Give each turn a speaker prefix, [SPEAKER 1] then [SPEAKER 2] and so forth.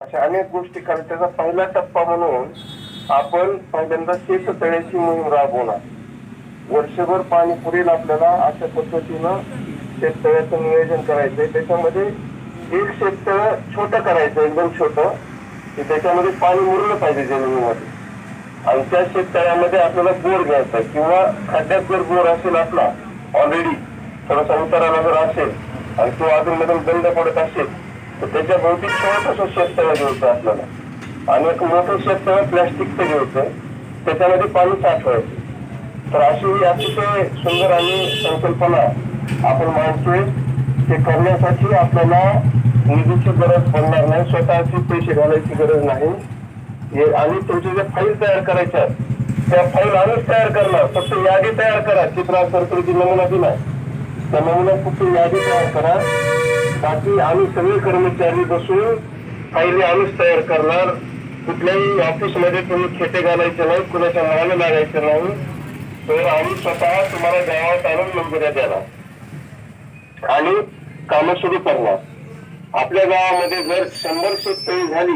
[SPEAKER 1] अशा अनेक गोष्टी कारण त्याचा पहिला टप्पा म्हणून आपण पहिल्यांदा शेततळ्याची मोहीम राबवणार. वर्षभर पाणी पुरेल आपल्याला अशा पद्धतीनं शेततळ्याचं नियोजन करायचंय. त्याच्यामध्ये एक शेततळ छोटं करायचं एकदम छोटं की त्याच्यामध्ये पाणी मुरलं पाहिजे जमिनीमध्ये. आणि त्या शेततळ्यामध्ये आपल्याला बोर घ्यायचा किंवा खड्ड्यात जर बोर असेल आपला ऑलरेडी थोडासा उताराला जर असेल आणि तो अजून मधून बंद पडत असेल तर त्याच्या भोवती छोटंसं शेततळं घ्यायचं आपल्याला. आणि एक मोठं शेततळं प्लॅस्टिकचं घ्यायचं त्याच्यामध्ये पाणी साठवायचं. तर अशी ही अतिशय सुंदर आणि संकल्पना आपण मानतोय ते करण्यासाठी आपल्याला निधीची गरज पडणार नाही. स्वतःची पैसे घालायची गरज नाही. हे आणि तुमचे ज्या फाईल तयार करायच्या आहेत, त्या फाईल आम्हीच तयार करणार. फक्त यादी तयार करा. चित्रा सरकारची नमुना दिला त्या नमुना फक्त यादी तयार करा. बाकी आम्ही सगळे कर्मचारी बसून पहिले आम्हीच तयार करणार. कुठल्याही ऑफिसमध्ये तुम्ही खेटे घालायचे नाही कुणाच्या नावाला लागायचं नाही. तर आम्ही स्वतः तुम्हाला गावात आणून मंजुऱ्या देणार. आणि कामं सुरू करणार. आपल्या गावामध्ये जर शंभर शेतकरी झाली